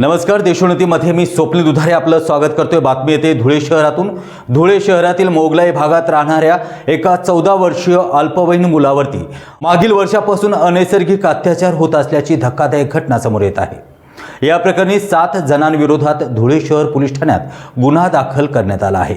नमस्कार देशोन्नतीमध्ये मी स्वप्नील दुधारे आपलं स्वागत करतोय. बातमी येते धुळे शहरातून. धुळे शहरातील मोगलाई भागात राहणाऱ्या एका चौदा वर्षीय अल्पवयीन मुलावरती मागील वर्षापासून अनैसर्गिक अत्याचार होत असल्याची धक्कादायक घटना समोर येत आहे. या प्रकरणी सात जणांविरोधात धुळे शहर पोलीस ठाण्यात गुन्हा दाखल करण्यात आला आहे.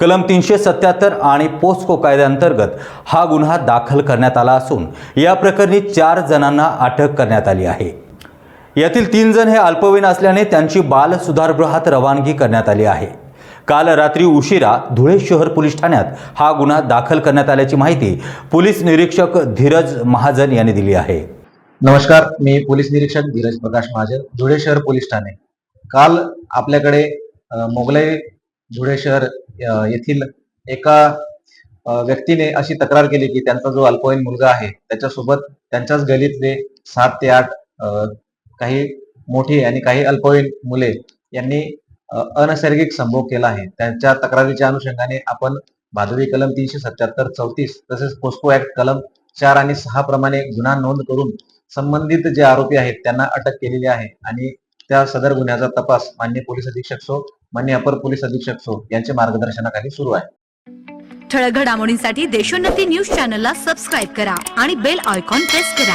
कलम तीनशे सत्याहत्तर आणि पोस्को कायद्याअंतर्गत हा गुन्हा दाखल करण्यात आला असून या प्रकरणी चार जणांना अटक करण्यात आली आहे. यातील तीन जण हे अल्पवयीन असल्याने त्यांची बाल सुधारगृहात रवानगी करण्यात आली आहे. काल रात्री उशिरा धुळे शहर पोलीस ठाण्यात हा गुन्हा दाखल करण्यात आल्याची माहिती पोलीस निरीक्षक धीरज महाजन यांनी दिली आहे. नमस्कार मी पोलीस निरीक्षक धीरज प्रकाश महाजन धुळे शहर पोलीस ठाणे. काल आपल्याकडे मोगलाई धुळे शहर येथील एका व्यक्तीने अशी तक्रार केली की त्यांचा जो अल्पवयीन मुलगा आहे त्याच्यासोबत त्यांच्याच गलीतले सात ते आठ काही मोठी आणि काही अल्पवयीन मुले यांनी अनैसर्गिक संभोग केला आहे. त्यांच्या तक्रारीच्या अनुषंगाने आपण भादवी कलम तीनशे सत्याहत्तर चौतीस तसेच पोस्को ऍक्ट कलम चार आणि सहा प्रमाणे गुन्हा नोंद करून संबंधित जे आरोपी आहेत त्यांना अटक केलेली आहे आणि त्या सदर गुन्ह्याचा तपास मान्य पोलीस अधीक्षक सो मान्य अपर पोलीस अधीक्षक सो यांच्या मार्गदर्शनाखाली सुरू आहे. ठळक घडामोडींसाठी देशोन्नती न्यूज चॅनलला सबस्क्राईब करा आणि बेल आयकॉन प्रेस करा.